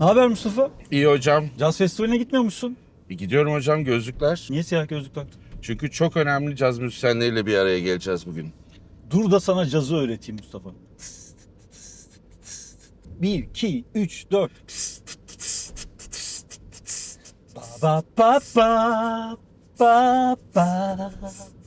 Ne haber Mustafa? İyi hocam. Caz festivaline gitmiyormuşsun. E, Gidiyorum hocam gözlükler. Niye siyah gözlük taktın? Çünkü çok önemli caz müzisyenleriyle bir araya geleceğiz bugün. Dur da sana cazı öğreteyim Mustafa. Bir, iki, üç, dört. Ba ba ba ba ba.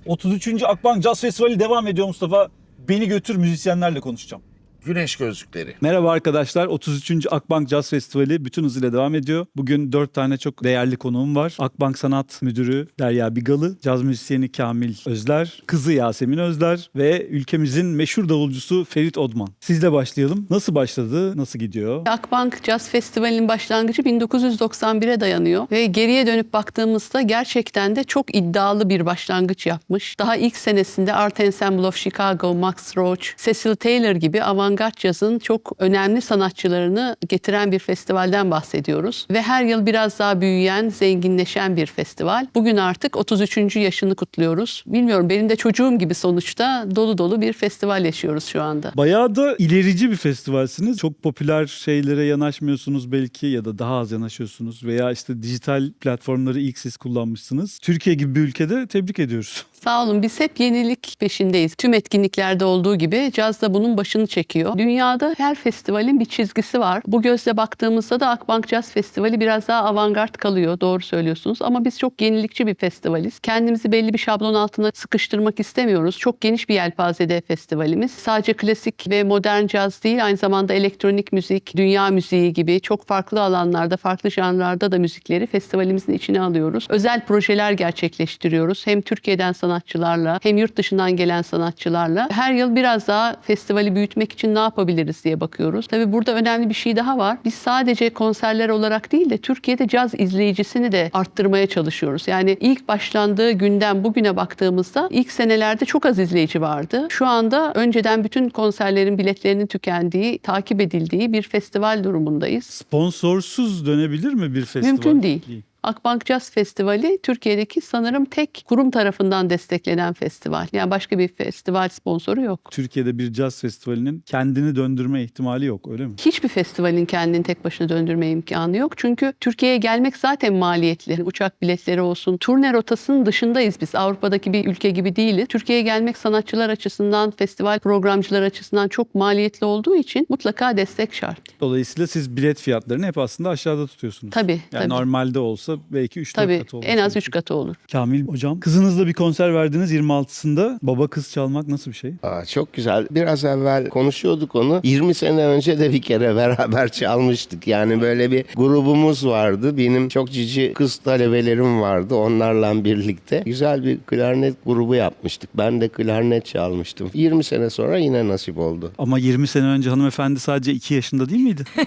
33. Akbank Caz Festivali devam ediyor Mustafa. Beni götür müzisyenlerle konuşacağım. Güneş gözlükleri. Merhaba arkadaşlar. 33. Akbank Jazz Festivali bütün hızıyla devam ediyor. Bugün 4 tane çok değerli konuğum var. Akbank Sanat Müdürü Derya Bigalı, caz müzisyeni Kamil Özler, kızı Yasemin Özler ve ülkemizin meşhur davulcusu Ferit Odman. Sizle başlayalım. Nasıl başladı? Nasıl gidiyor? Akbank Jazz Festivali'nin başlangıcı 1991'e dayanıyor ve geriye dönüp baktığımızda gerçekten de çok iddialı bir başlangıç yapmış. Daha ilk senesinde Art Ensemble of Chicago, Max Roach, Cecil Taylor gibi avantgard cazın çok önemli sanatçılarını getiren bir festivalden bahsediyoruz. Ve her yıl biraz daha büyüyen, zenginleşen bir festival. Bugün artık 33. yaşını kutluyoruz. Bilmiyorum benim de çocuğum gibi sonuçta dolu dolu bir festival yaşıyoruz şu anda. Bayağı da ilerici bir festivalsiniz. Çok popüler şeylere yanaşmıyorsunuz belki ya da daha az yanaşıyorsunuz veya işte dijital platformları ilk siz kullanmışsınız. Türkiye gibi bir ülkede tebrik ediyoruz. Sağ olun biz hep yenilik peşindeyiz. Tüm etkinliklerde olduğu gibi caz da bunun başını çekiyor. Dünyada her festivalin bir çizgisi var. Bu gözle baktığımızda da Akbank Jazz Festivali biraz daha avantgard kalıyor. Doğru söylüyorsunuz ama biz çok yenilikçi bir festivaliz. Kendimizi belli bir şablon altına sıkıştırmak istemiyoruz. Çok geniş bir yelpazede festivalimiz. Sadece klasik ve modern caz değil aynı zamanda elektronik müzik, dünya müziği gibi çok farklı alanlarda, farklı janrlarda da müzikleri festivalimizin içine alıyoruz. Özel projeler gerçekleştiriyoruz. Hem Türkiye'den sanatçılarla hem yurt dışından gelen sanatçılarla. Her yıl biraz daha festivali büyütmek için ne yapabiliriz diye bakıyoruz. Tabii burada önemli bir şey daha var. Biz sadece konserler olarak değil de Türkiye'de caz izleyicisini de arttırmaya çalışıyoruz. Yani ilk başlandığı günden bugüne baktığımızda ilk senelerde çok az izleyici vardı. Şu anda önceden bütün konserlerin biletlerinin tükendiği, takip edildiği bir festival durumundayız. Sponsorsuz dönebilir mi bir festival? Mümkün değil. Akbank Jazz Festivali Türkiye'deki sanırım tek kurum tarafından desteklenen festival. Yani başka bir festival sponsoru yok. Türkiye'de bir caz festivalinin kendini döndürme ihtimali yok öyle mi? Hiçbir festivalin kendini tek başına döndürme imkanı yok. Çünkü Türkiye'ye gelmek zaten maliyetli. Uçak biletleri olsun. Turne rotasının dışındayız biz. Avrupa'daki bir ülke gibi değiliz. Türkiye'ye gelmek sanatçılar açısından, festival programcılar açısından çok maliyetli olduğu için mutlaka destek şart. Dolayısıyla siz bilet fiyatlarını hep aslında aşağıda tutuyorsunuz. Tabii, Yani tabii. normalde olsa belki 3-4 Tabii katı olur. en az 3 katı olur. Kamil hocam kızınızla bir konser verdiniz 26'sında. Baba kız çalmak nasıl bir şey? Aa, çok güzel. Biraz evvel konuşuyorduk onu. 20 sene önce de bir kere beraber çalmıştık. Yani böyle bir grubumuz vardı. Benim çok cici kız talebelerim vardı. Onlarla birlikte güzel bir klarnet grubu yapmıştık. Ben de klarnet çalmıştım. 20 sene sonra yine nasip oldu. Ama 20 sene önce hanımefendi sadece 2 yaşında değil miydi?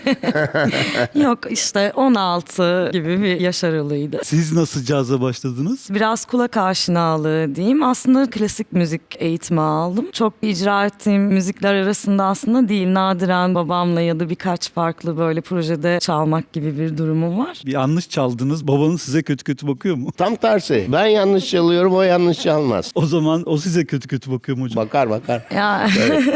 Yok işte 16 gibi bir yaş aralığıydı. Siz nasıl caza başladınız? Biraz kulak aşinalığı diyeyim. Aslında klasik müzik eğitimi aldım. Çok icra ettiğim müzikler arasında aslında değil. Nadiren babamla ya da birkaç farklı böyle projede çalmak gibi bir durumum var. Bir yanlış çaldınız. Babanız size kötü kötü bakıyor mu? Tam tersi. Ben yanlış çalıyorum, o yanlış çalmaz. O zaman o size kötü kötü bakıyor mu hocam? Bakar bakar. Ya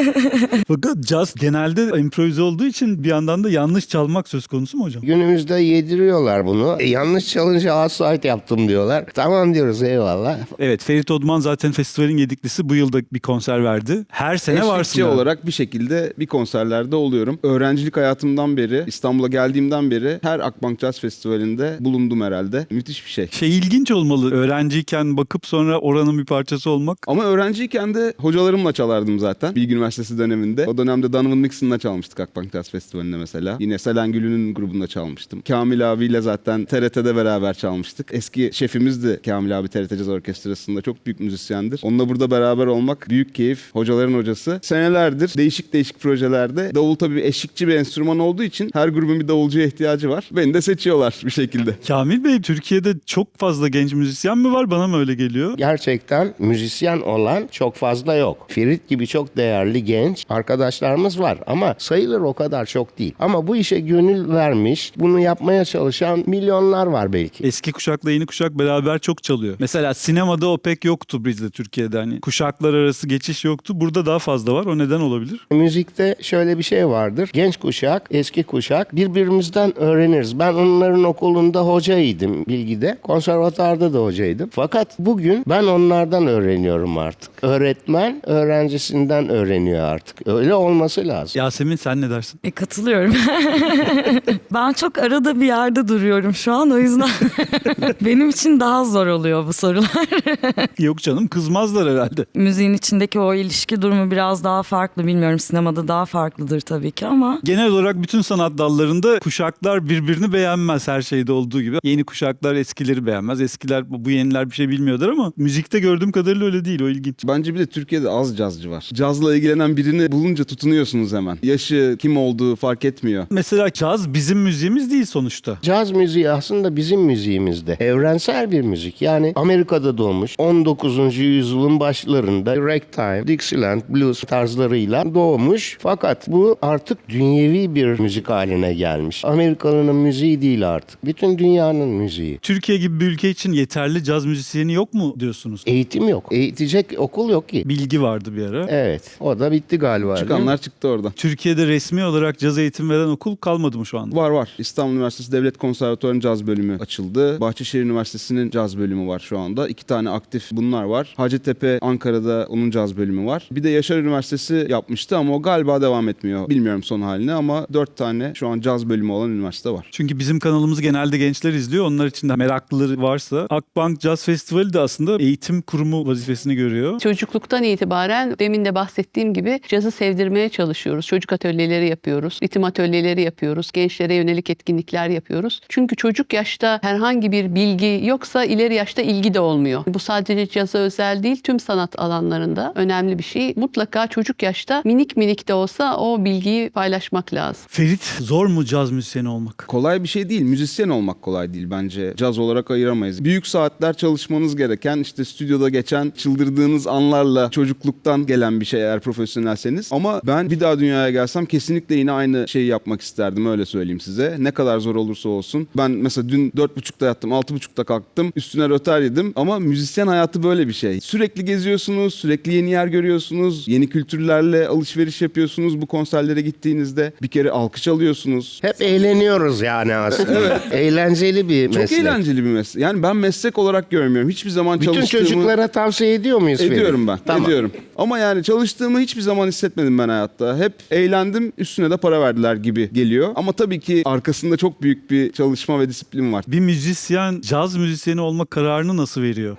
Fakat caz genelde improvize olduğu için bir yandan da yanlış çalmak söz konusu mu hocam? Günümüzde yediriyorlar bunu. E, yanlış çalınca offside yaptım diyorlar. Tamam diyoruz eyvallah. Evet Ferit Odman zaten festivalin yediklisi bu yılda bir konser verdi. Her sene varsın. Eşlikçi yani. olarak bir şekilde bir konserlerde oluyorum. Öğrencilik hayatımdan beri, İstanbul'a geldiğimden beri her Akbank Jazz Festivali'nde bulundum herhalde. Müthiş bir şey. Şey ilginç olmalı. Öğrenciyken bakıp sonra oranın bir parçası olmak. Ama öğrenciyken de hocalarımla çalardım zaten. Bilgi Üniversitesi döneminde. O dönemde Donovan Nixon'la çalmıştık Akbank Jazz Festivali'nde mesela. Yine Selen Gül'ünün grubunda çalmıştım. Kamil abiyle zaten TRT'de beraber çalmıştık. Eski şefimiz de Kamil abi TRT Caz Orkestrası'nda çok büyük müzisyendir. Onunla burada beraber olmak büyük keyif. Hocaların hocası. Senelerdir değişik değişik projelerde davul tabii eşlikçi bir enstrüman olduğu için her grubun bir davulcuya ihtiyacı var. Beni de seçiyorlar bir şekilde. Kamil Bey Türkiye'de çok fazla genç müzisyen mi var? Bana mı öyle geliyor? Gerçekten müzisyen olan çok fazla yok. Ferit gibi çok değerli genç arkadaşlarımız var ama sayılır o kadar çok değil. Ama bu işe gönül vermiş, bunu yapmaya çalışan milyonlar var. Var belki. Eski kuşakla yeni kuşak beraber çok çalıyor. Mesela sinemada o pek yoktu bizde Türkiye'de hani kuşaklar arası geçiş yoktu. Burada daha fazla var. O neden olabilir? Müzikte şöyle bir şey vardır. Genç kuşak, eski kuşak birbirimizden öğreniriz. Ben onların okulunda hocaydım bilgide. Konservatuarda da hocaydım. Fakat bugün ben onlardan öğreniyorum artık. Öğretmen öğrencisinden öğreniyor artık. Öyle olması lazım. Yasemin sen ne dersin? E, katılıyorum. ben çok arada bir yerde duruyorum şu an o yüzden benim için daha zor oluyor bu sorular. Yok canım kızmazlar herhalde. Müziğin içindeki o ilişki durumu biraz daha farklı bilmiyorum sinemada daha farklıdır tabii ki ama Genel olarak bütün sanat dallarında kuşaklar birbirini beğenmez her şeyde olduğu gibi. Yeni kuşaklar eskileri beğenmez. Eskiler bu bu yeniler bir şey bilmiyordur ama müzikte gördüğüm kadarıyla öyle değil. O ilginç. Bence bir de Türkiye'de az cazcı var. Cazla ilgilenen birini bulunca tutunuyorsunuz hemen. Yaşı, kim olduğu fark etmiyor. Mesela caz bizim müziğimiz değil sonuçta. Caz müziği aslında bizim müziğimizde. Evrensel bir müzik. Yani Amerika'da doğmuş 19. yüzyılın başlarında ragtime, Dixieland, blues tarzlarıyla doğmuş. Fakat bu artık dünyevi bir müzik haline gelmiş. Amerikalı'nın müziği değil artık. Bütün dünyanın müziği. Türkiye gibi bir ülke için yeterli caz müzisyeni yok mu diyorsunuz? Eğitim yok. Eğitecek okul yok ki. Bilgi vardı bir ara. Evet. O da bitti galiba. Çıkanlar çıktı oradan. Türkiye'de resmi olarak caz eğitim veren okul kalmadı mı şu anda? Var var. İstanbul Üniversitesi Devlet Konservatuvarı'nın caz bölümü açıldı. Bahçeşehir Üniversitesi'nin caz bölümü var şu anda. İki tane aktif bunlar var. Hacettepe Ankara'da onun caz bölümü var. Bir de Yaşar Üniversitesi yapmıştı ama o galiba devam etmiyor. Bilmiyorum son halini ama dört tane şu an caz bölümü olan üniversite var. Çünkü bizim kanalımızı genelde gençler izliyor. Onlar için de meraklıları varsa Akbank Caz Festivali de aslında eğitim kurumu vazifesini görüyor. Çocukluktan itibaren demin de bahsettiğim gibi cazı sevdirmeye çalışıyoruz. Çocuk atölyeleri yapıyoruz, ritim atölyeleri yapıyoruz, gençlere yönelik etkinlikler yapıyoruz. Çünkü çocuk yaşta herhangi bir bilgi yoksa ileri yaşta ilgi de olmuyor. Bu sadece caza özel değil, tüm sanat alanlarında önemli bir şey. Mutlaka çocuk yaşta minik minik de olsa o bilgiyi paylaşmak lazım. Ferit zor mu caz müzisyeni olmak? Kolay bir şey değil. Müzisyen olmak kolay değil bence. Caz olarak ayıramayız. Büyük saatler çalışmanız gereken işte stüdyoda geçen çıldırdığınız anlarla çocukluktan gelen bir şey eğer profesyonelseniz. Ama ben bir daha dünyaya gelsem kesinlikle yine aynı şeyi yapmak isterdim öyle söyleyeyim size. Ne kadar zor olursa olsun. Ben mesela dün 4.30'da yattım 6.30'da kalktım üstüne röter yedim ama müzisyen hayatı böyle bir şey. Sürekli geziyorsunuz, sürekli yeni yer görüyorsunuz, yeni kültürlerle alışveriş yapıyorsunuz bu konserlere gittiğinizde. Bir kere alkış alıyorsunuz. Hep eğleniyoruz yani aslında. Eğlenceli bir Çok meslek. eğlenceli bir meslek. Yani ben meslek olarak görmüyorum. Hiçbir zaman Bütün çalıştığımı... çocuklara tavsiye ediyor muyuz? Ediyorum ben. Tamam. Ediyorum. Ama yani çalıştığımı hiçbir zaman hissetmedim ben hayatta. Hep eğlendim, üstüne de para verdiler gibi geliyor. Ama tabii ki arkasında çok büyük bir çalışma ve disiplin var. Bir müzisyen caz müzisyeni olma kararını nasıl veriyor?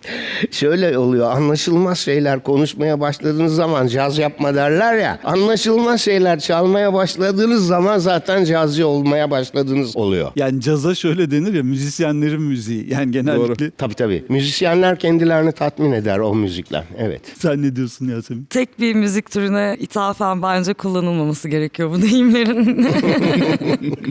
Şöyle oluyor anlaşılmaz şeyler konuşmaya başladığınız zaman caz yapma derler ya. Anlaşılmaz şeyler çalmaya başladığınız zaman zaten cazcı olmaya başladığınız oluyor. Yani caza şöyle denir ya müzisyenlerin müziği. Yani genellikle Tabii tabii. Müzisyenler kendilerini tatmin eder o müzikler. Evet. sen ne diyorsun Yasemin? tek bir müzik türüne ithafen bence kullanılmaması gerekiyor bu deyimlerin.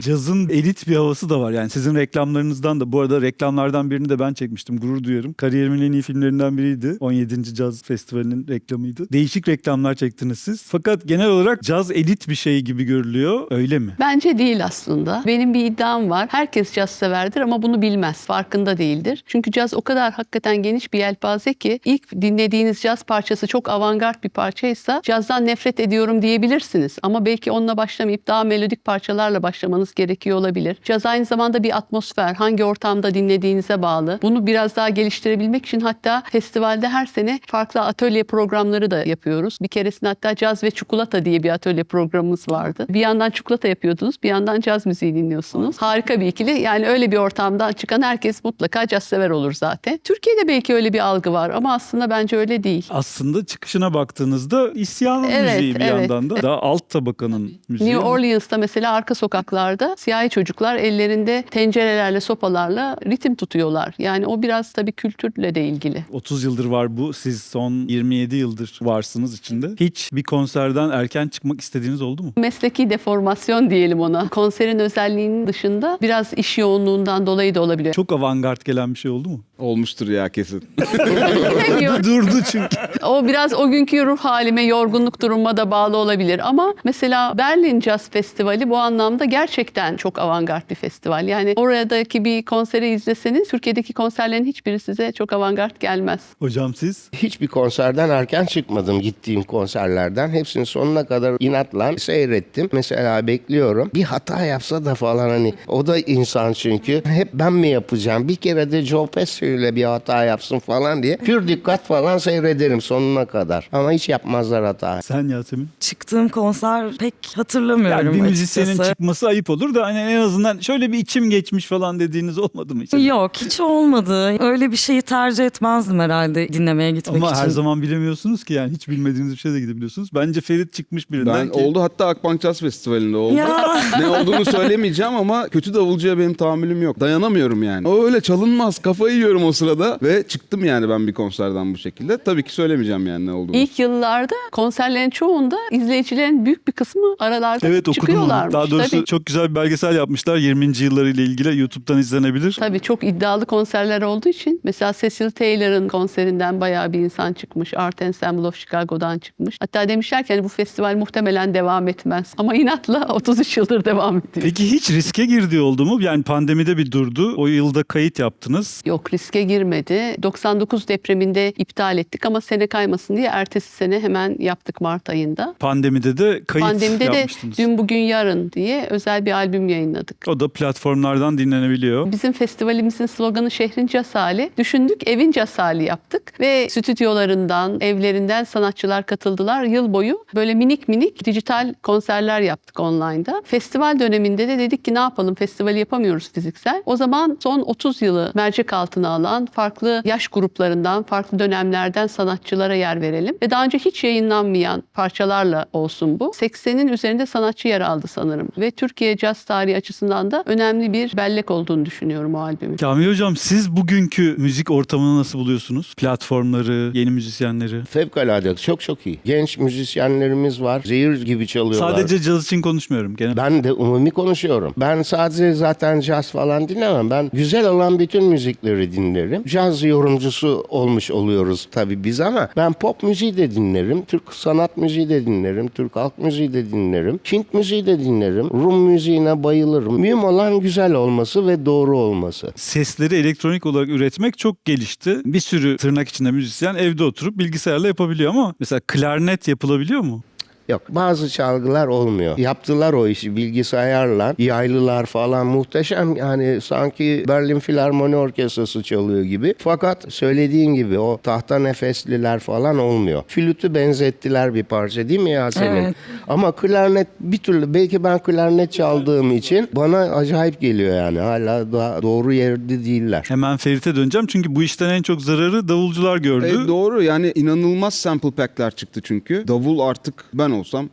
Cazın elit bir havası da var. Yani sizin reklamlarınızdan da bu arada reklamlardan birini de ben çekmiştim. Gurur duyuyorum. Kariyerimin en iyi filmlerinden biriydi. 17. Caz Festivali'nin reklamıydı. Değişik reklamlar çektiniz siz. Fakat genel olarak caz elit bir şey gibi görülüyor. Öyle mi? Bence değil aslında. Benim bir iddiam var. Herkes caz severdir ama bunu bilmez. Farkında değildir. Çünkü caz o kadar hakikaten geniş bir yelpaze ki ilk dinlediğiniz caz parçası çok avantgard bir parçaysa cazdan nefret ediyorum diyebilirsiniz. Ama belki onunla başlamayıp daha melodik parçalarla başlamanız gerekiyor olabilir. Caz aynı zamanda bir atmosfer. Hangi ortamda dinlediğinize bağlı. Bunu biraz daha geliştirebilmek için hatta festivalde her sene farklı atölye programları da yapıyoruz. Bir keresinde hatta caz ve çikolata diye bir atölye programımız vardı. Bir yandan çikolata yapıyordunuz, bir yandan caz müziği dinliyorsunuz. Harika bir ikili. Yani öyle bir ortamdan çıkan herkes mutlaka caz sever olur zaten. Türkiye'de belki öyle bir algı var ama aslında bence öyle değil. Aslında çıkışına baktığınızda isyanın Evet, müziği bir evet. yandan da. Daha alt tabakanın müziği. New Orleans'ta mesela arka sokaklarda siyahi çocuklar ellerinde tencerelerle, sopalarla ritim tutuyorlar. Yani o biraz tabii kültürle de ilgili. 30 yıldır var bu. Siz son 27 yıldır varsınız içinde. Hiç bir konserden erken çıkmak istediğiniz oldu mu? Mesleki deformasyon diyelim ona. Konserin özelliğinin dışında biraz iş yoğunluğundan dolayı da olabilir. Çok avantgard gelen bir şey oldu mu? Olmuştur ya kesin. Bilemiyorum. Durdu çünkü. o biraz o günkü ruh halime, yorgunluk durumuma da bağlı olabilir. Ama mesela Berlin Jazz Festivali bu anlamda gerçekten çok avantgard bir festival. Yani orada buradaki bir konseri izleseniz Türkiye'deki konserlerin hiçbiri size çok avantgard gelmez. Hocam siz? Hiçbir konserden erken çıkmadım gittiğim konserlerden. Hepsini sonuna kadar inatla seyrettim. Mesela bekliyorum. Bir hata yapsa da falan hani o da insan çünkü. Hep ben mi yapacağım? Bir kere de Joe Pesci ile bir hata yapsın falan diye. Pür dikkat falan seyrederim sonuna kadar. Ama hiç yapmazlar hata. Sen Yasemin? Çıktığım konser pek hatırlamıyorum Yani bir müzisyenin açıkçası. çıkması ayıp olur da hani en azından şöyle bir içim geçmiş falan dediğiniz olmadı mı? hiç? Yok hiç olmadı. Öyle bir şeyi tercih etmezdim herhalde dinlemeye gitmek Ama için. her zaman bilemiyorsunuz ki yani hiç bilmediğiniz bir şeye de gidebiliyorsunuz. Bence Ferit çıkmış birinden Ben ki. oldu hatta Akbank Jazz Festivali'nde oldu. Ya. ne olduğunu söylemeyeceğim ama kötü davulcuya benim tahammülüm yok. Dayanamıyorum yani. O öyle çalınmaz. Kafayı yiyorum o sırada ve çıktım yani ben bir konserden bu şekilde. Tabii ki söylemeyeceğim yani ne olduğunu. İlk yıllarda konserlerin çoğunda izleyicilerin büyük bir kısmı aralarda Evet okudum onu. çıkıyorlarmış. Daha doğrusu Tabii. çok güzel bir belgesel yapmışlar. 20. yıllarıyla ilgili YouTube'dan izlenebilir. Tabii çok iddialı konserler olduğu için mesela Cecil Taylor'ın konserinden bayağı bir insan çıkmış. Art Ensemble of Chicago'dan çıkmış. Hatta demişler ki hani bu festival muhtemelen devam etmez. Ama inatla 33 yıldır devam ediyor. Peki hiç riske girdiği oldu mu? Yani pandemide bir durdu. O yılda kayıt yaptınız. Yok riske girmedi. 99 depreminde iptal ettik ama sene kaymasın diye ertesi sene hemen yaptık Mart ayında. Pandemide de kayıt Pandemide de yapmıştınız. dün bugün yarın diye özel bir albüm yayınladık. O da platformlardan dinlenebiliyor. Bizim festivalimizin sloganı şehrin cas hali. Düşündük evin cas hali yaptık ve stüdyolarından, evlerinden sanatçılar katıldılar. Yıl boyu böyle minik minik dijital konserler yaptık online'da. Festival döneminde de dedik ki ne yapalım festivali yapamıyoruz fiziksel. O zaman son 30 yılı mercek altına alan farklı yaş gruplarından, farklı dönemlerden sanatçılara yer verelim. Ve daha önce hiç yayınlanmayan parçalarla olsun bu. 80'in üzerinde sanatçı yer aldı sanırım. Ve Türkiye caz tarihi açısından da önemli bir bellek olduğunu düşünüyorum o albümün. Kamil Hocam siz bugünkü müzik ortamını nasıl buluyorsunuz? Platformları, yeni müzisyenleri. Fevkalade çok çok iyi. Genç müzisyenlerimiz var. Zehir gibi çalıyorlar. Sadece caz için konuşmuyorum. Genel Ben de umumi konuşuyorum. Ben sadece zaten caz falan dinlemem. Ben güzel olan bütün müzikleri dinlerim. Caz yorumcusu olmuş oluyoruz tabii biz ama ben pop müziği de dinlerim. Türk sanat müziği de dinlerim. Türk halk müziği de dinlerim. Hint müziği de dinlerim. Rum müziğine bayılırım. Mühim olan güzel olması ve doğru olması. sesleri elektronik olarak üretmek çok gelişti. Bir sürü tırnak içinde müzisyen evde oturup bilgisayarla yapabiliyor ama mesela klarnet yapılabiliyor mu? Yok bazı çalgılar olmuyor. Yaptılar o işi bilgisayarla. Yaylılar falan muhteşem. Yani sanki Berlin Filarmoni Orkestrası çalıyor gibi. Fakat söylediğin gibi o tahta nefesliler falan olmuyor. Flütü benzettiler bir parça değil mi Yasemin? Evet. Ama klarnet bir türlü belki ben klarnet çaldığım için bana acayip geliyor yani. Hala daha doğru yerde değiller. Hemen Ferit'e döneceğim çünkü bu işten en çok zararı davulcular gördü. E, doğru yani inanılmaz sample pack'ler çıktı çünkü. Davul artık ben olsam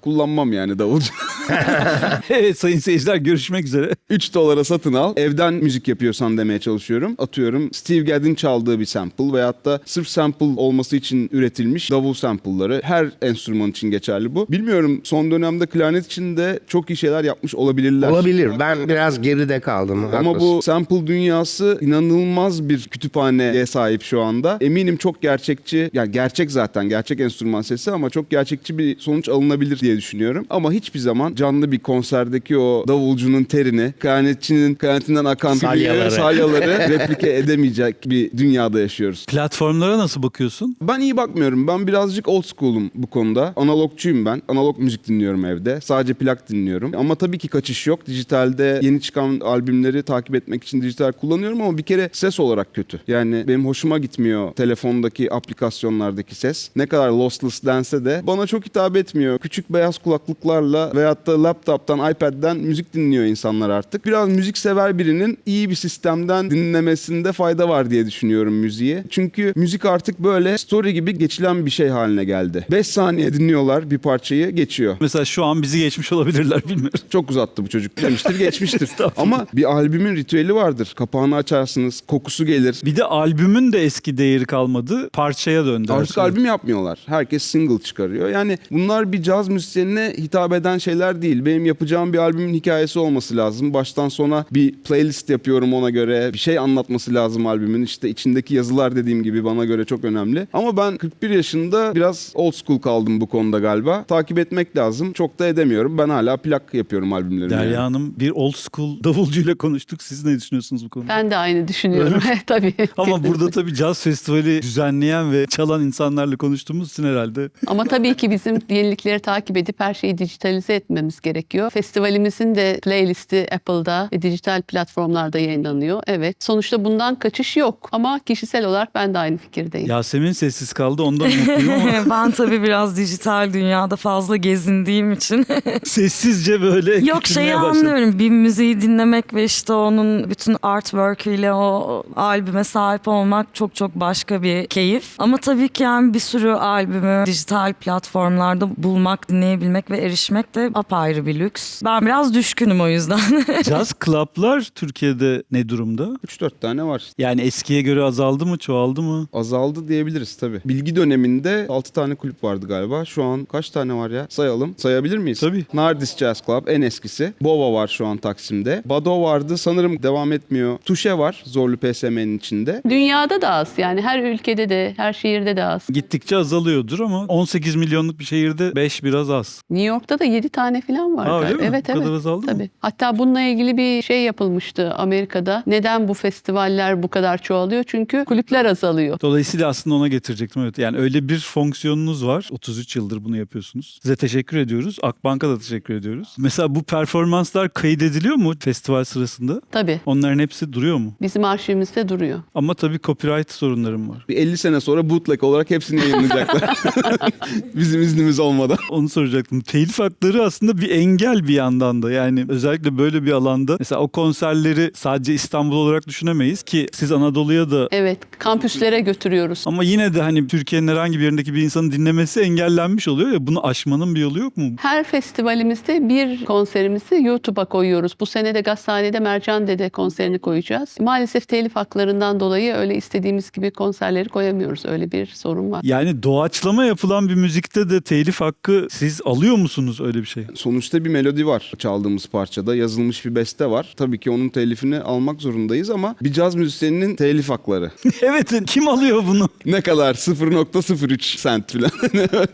kullanmam yani davulcu. evet sayın seyirciler görüşmek üzere. 3 dolara satın al. Evden müzik yapıyorsan demeye çalışıyorum. Atıyorum Steve Gadd'in çaldığı bir sample veyahut da sırf sample olması için üretilmiş davul sample'ları. Her enstrüman için geçerli bu. Bilmiyorum son dönemde klarnet için de çok iyi şeyler yapmış olabilirler. Olabilir. Ben biraz geride kaldım. Ama haklısın. bu sample dünyası inanılmaz bir kütüphaneye sahip şu anda. Eminim çok gerçekçi, yani gerçek zaten gerçek enstrüman sesi ama çok gerçekçi bir sonuç alınabilir diye düşünüyorum. Ama hiçbir zaman canlı bir konserdeki o davulcunun terini, klarnetçinin klarnetinden akan Salyaları. salyaları replike edemeyecek bir dünyada yaşıyoruz. Platformlara nasıl bakıyorsun? Ben iyi bakmıyorum. Ben birazcık old school'um bu konuda. Analogcuyum ben. Analog müzik dinliyorum evde. Sadece plak dinliyorum. Ama tabii ki kaçış yok. Dijitalde yeni çıkan albümleri takip etmek için dijital kullanıyorum ama bir kere ses olarak kötü. Yani benim hoşuma gitmiyor telefondaki aplikasyonlardaki ses. Ne kadar lossless dense de bana çok hitap etmiyor. Küçük beyaz kulaklıklarla veyahut da laptop'tan, iPad'den müzik dinliyor insanlar artık. Biraz müzik sever birinin iyi bir sistemden dinlemesinde fayda var diye düşünüyorum müziği. Çünkü müzik artık böyle story gibi geçilen bir şey haline geldi. 5 saniye dinliyorlar bir parçayı geçiyor. Mesela şu an bizi geçmiş olabilirler bilmiyorum. Çok uzattı bu çocuk demiştir geçmiştir. Ama bir albümün ritüeli vardır. Kapağını açarsınız, kokusu gelir. Bir de albümün de eski değeri kalmadı. Parçaya döndü. Artık albüm yapmıyorlar. Herkes single çıkarıyor. Yani bunlar bir caz müzisyeni müzisyenine hitap eden şeyler değil. Benim yapacağım bir albümün hikayesi olması lazım. Baştan sona bir playlist yapıyorum ona göre. Bir şey anlatması lazım albümün. İşte içindeki yazılar dediğim gibi bana göre çok önemli. Ama ben 41 yaşında biraz old school kaldım bu konuda galiba. Takip etmek lazım. Çok da edemiyorum. Ben hala plak yapıyorum albümlerimi. Derya yani. Hanım bir old school davulcuyla konuştuk. Siz ne düşünüyorsunuz bu konuda? Ben de aynı düşünüyorum. Tabii. Ama burada tabii caz festivali düzenleyen ve çalan insanlarla konuştuğumuz için herhalde Ama tabii ki bizim yenilikleri takip edip her şeyi dijitalize etmemiz gerekiyor. Festivalimizin de playlisti Apple'da ve dijital platformlarda yayınlanıyor. Evet. Sonuçta bundan kaçış yok. Ama kişisel olarak ben de aynı fikirdeyim. Yasemin sessiz kaldı ondan mutluyum ama ben tabii biraz dijital dünyada fazla gezindiğim için sessizce böyle Yok şeyi küçülmeye başladı. anlıyorum. Bir müziği dinlemek ve işte onun bütün artwork ile o albüme sahip olmak çok çok başka bir keyif. Ama tabii ki yani bir sürü albümü dijital platformlarda bulmak, dinleyebilmek ve erişmek de apayrı bir lüks. Ben biraz düşkünüm o yüzden. Caz club'lar Türkiye'de ne durumda? 3-4 tane var. Yani eskiye göre azaldı mı, çoğaldı mı? Azaldı diyebiliriz tabii. Bilgi döneminde 6 tane kulüp vardı galiba. Şu an kaç tane var ya? Sayalım. Sayabilir miyiz? Tabii. Nardis Jazz Club en eskisi. Bova var şu an Taksim'de. Bado vardı sanırım devam etmiyor. Tuşe var Zorlu PSM'nin içinde. Dünyada da az. Yani her ülkede de, her şehirde de az. Gittikçe azalıyordur ama 18 milyonluk bir şehirde 5 biraz az. New York'ta da 7 tane falan var. Aa, öyle galiba. mi? Evet Bu evet. kadar azaldı mı? Tabii. Hatta bununla ilgili bir şey yapılmıştı Amerika'da. Neden bu festivaller bu kadar çoğalıyor? Çünkü kulüpler azalıyor. Dolayısıyla aslında ona getirecektim. Evet. Yani öyle bir fonksiyonunuz var. 33 yıldır bunu yapıyorsunuz. Size teşekkür ediyoruz. Akbank'a da teşekkür ediyoruz. Mesela bu performanslar kaydediliyor mu festival sırasında? Tabii. Onların hepsi duruyor mu? Bizim arşivimizde duruyor. Ama tabii copyright sorunlarım var. Bir 50 sene sonra bootleg olarak hepsini yayınlayacaklar. Bizim iznimiz olmadan. Onu soracaktım. Telif hakları aslında bir engel bir yandan da. Yani özellikle böyle bir alanda. Mesela o konserleri sadece İstanbul olarak düşünemeyiz ki siz Anadolu'ya da Evet, kampüslere götürüyoruz. ama yine de hani Türkiye'nin herhangi bir yerindeki bir insanın dinlemesi engellenmiş oluyor ya bunu aşmanın bir yolu yok mu? Her festivalimizde bir konserimizi YouTube'a koyuyoruz. Bu sene de Gazhane'de Mercan Dede konserini koyacağız. Maalesef telif haklarından dolayı öyle istediğimiz gibi konserleri koyamıyoruz. Öyle bir sorun var. Yani doğaçlama yapılan bir müzikte de telif hakkı siz alıyor musunuz öyle bir şey? Sonuçta bir melodi var çaldığımız parçada. Yazılmış bir beste var. Tabii ki onun telifini almak zorundayız ama bir caz müzisyeninin telif hakları. evet kim alıyor bunu? ne kadar? 0.03 sent falan. Evet.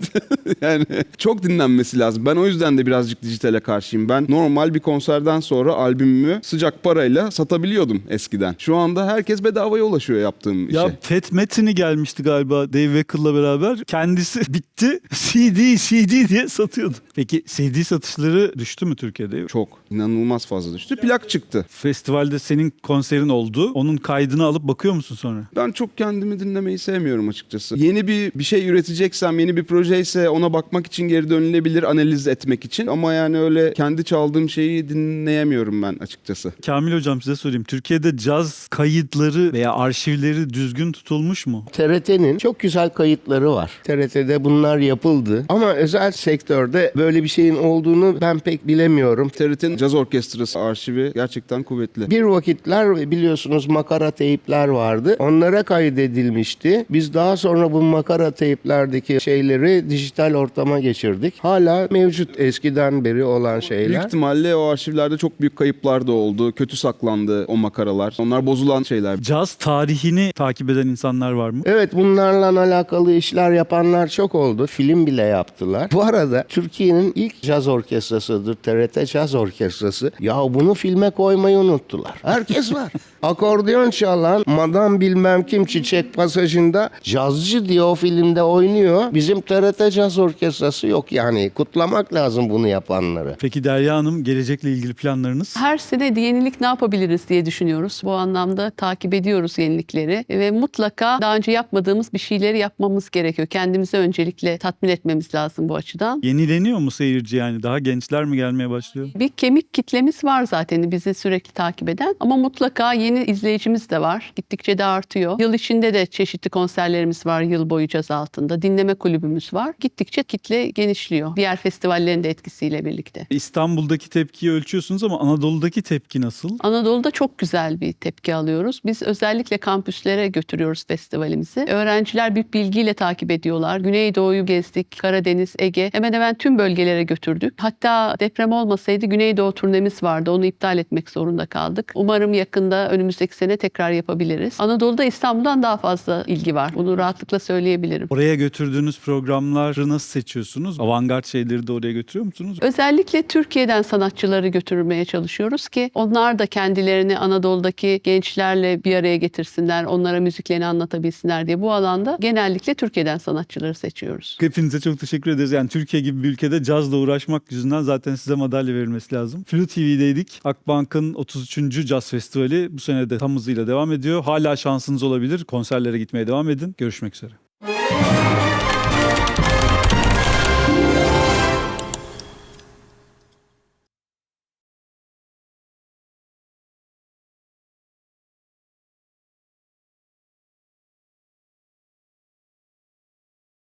yani çok dinlenmesi lazım. Ben o yüzden de birazcık dijitale karşıyım. Ben normal bir konserden sonra albümümü sıcak parayla satabiliyordum eskiden. Şu anda herkes bedavaya ulaşıyor yaptığım işe. Ya Fat Metin'i gelmişti galiba Dave Wackel'la beraber. Kendisi bitti CD CD diye satıyordu. Peki CD satışları düştü mü Türkiye'de? Çok inanılmaz fazla düştü. Plak çıktı. Festivalde senin konserin oldu. Onun kaydını alıp bakıyor musun sonra? Ben çok kendimi dinlemeyi sevmiyorum açıkçası. Yeni bir bir şey üreteceksem, yeni bir proje ise ona bakmak için geri dönülebilir, analiz etmek için. Ama yani öyle kendi çaldığım şeyi dinleyemiyorum ben açıkçası. Kamil hocam size sorayım. Türkiye'de caz kayıtları veya arşivleri düzgün tutulmuş mu? TRT'nin çok güzel kayıtları var. TRT'de bunlar yapıldı. Ama özel sektörde böyle bir şeyin olduğunu ben pek bilemiyorum. TRT'nin caz orkestrası arşivi gerçekten kuvvetli. Bir vakitler biliyorsunuz makara teypler vardı. Onlara kaydedilmişti. Biz daha sonra bu makara teyplerdeki şeyleri dijital ortama geçirdik. Hala mevcut eskiden beri olan Büyük şeyler. ihtimalle o arşivlerde çok büyük kayıplar da oldu. Kötü saklandı o makaralar. Onlar bozulan şeyler. Caz tarihini takip eden insanlar var mı? Evet bunlarla alakalı işler yapanlar çok oldu. Film bile yaptılar. Bu arada Türkiye'nin ilk caz orkestrasıdır. TRT Caz Orkestrası. Ya bunu filme koymayı unuttular. Herkes var. Akordeon çalan Madam bilmem kim Çiçek Pasajı'nda cazcı diye o filmde oynuyor. Bizim TRT Caz Orkestrası yok yani. Kutlamak lazım bunu yapanları. Peki Derya Hanım gelecekle ilgili planlarınız? Her sene de yenilik ne yapabiliriz diye düşünüyoruz. Bu anlamda takip ediyoruz yenilikleri ve mutlaka daha önce yapmadığımız bir şeyleri yapmamız gerekiyor. Kendimizi öncelikle tatmin etmemiz lazım bu açıdan. Yenileniyor mu seyirci yani? Daha gençler mi gelmeye başlıyor? Bir kemik kitlemiz var zaten bizi sürekli takip eden ama mutlaka yeni izleyicimiz de var. Gittikçe de artıyor. Yıl içinde de çeşitli konserlerimiz var yıl boyu caz altında. Dinleme kulübümüz var. Gittikçe kitle genişliyor. Diğer festivallerin de etkisiyle birlikte. İstanbul'daki tepkiyi ölçüyorsunuz ama Anadolu'daki tepki nasıl? Anadolu'da çok güzel bir tepki alıyoruz. Biz özellikle kampüslere götürüyoruz festivalimizi. Öğrenciler büyük bilgiyle takip ediyorlar. Güneydoğu'yu gezdik, Karadeniz, Ege. Hemen hemen hemen tüm bölgelere götürdük. Hatta deprem olmasaydı Güneydoğu turnemiz vardı. Onu iptal etmek zorunda kaldık. Umarım yakında önümüzdeki sene tekrar yapabiliriz. Anadolu'da İstanbul'dan daha fazla ilgi var. Bunu rahatlıkla söyleyebilirim. Oraya götürdüğünüz programları nasıl seçiyorsunuz? Avantgard şeyleri de oraya götürüyor musunuz? Özellikle Türkiye'den sanatçıları götürmeye çalışıyoruz ki onlar da kendilerini Anadolu'daki gençlerle bir araya getirsinler, onlara müziklerini anlatabilsinler diye bu alanda genellikle Türkiye'den sanatçıları seçiyoruz. Hepinize çok teşekkür ederiz. Yani Türkiye gibi bir ülkede cazla uğraşmak yüzünden zaten size madalya verilmesi lazım. Flu TV'deydik. Akbank'ın 33. Caz Festivali bu sene de tam hızıyla devam ediyor. Hala şansınız olabilir. Konserlere gitmeye devam edin. Görüşmek üzere.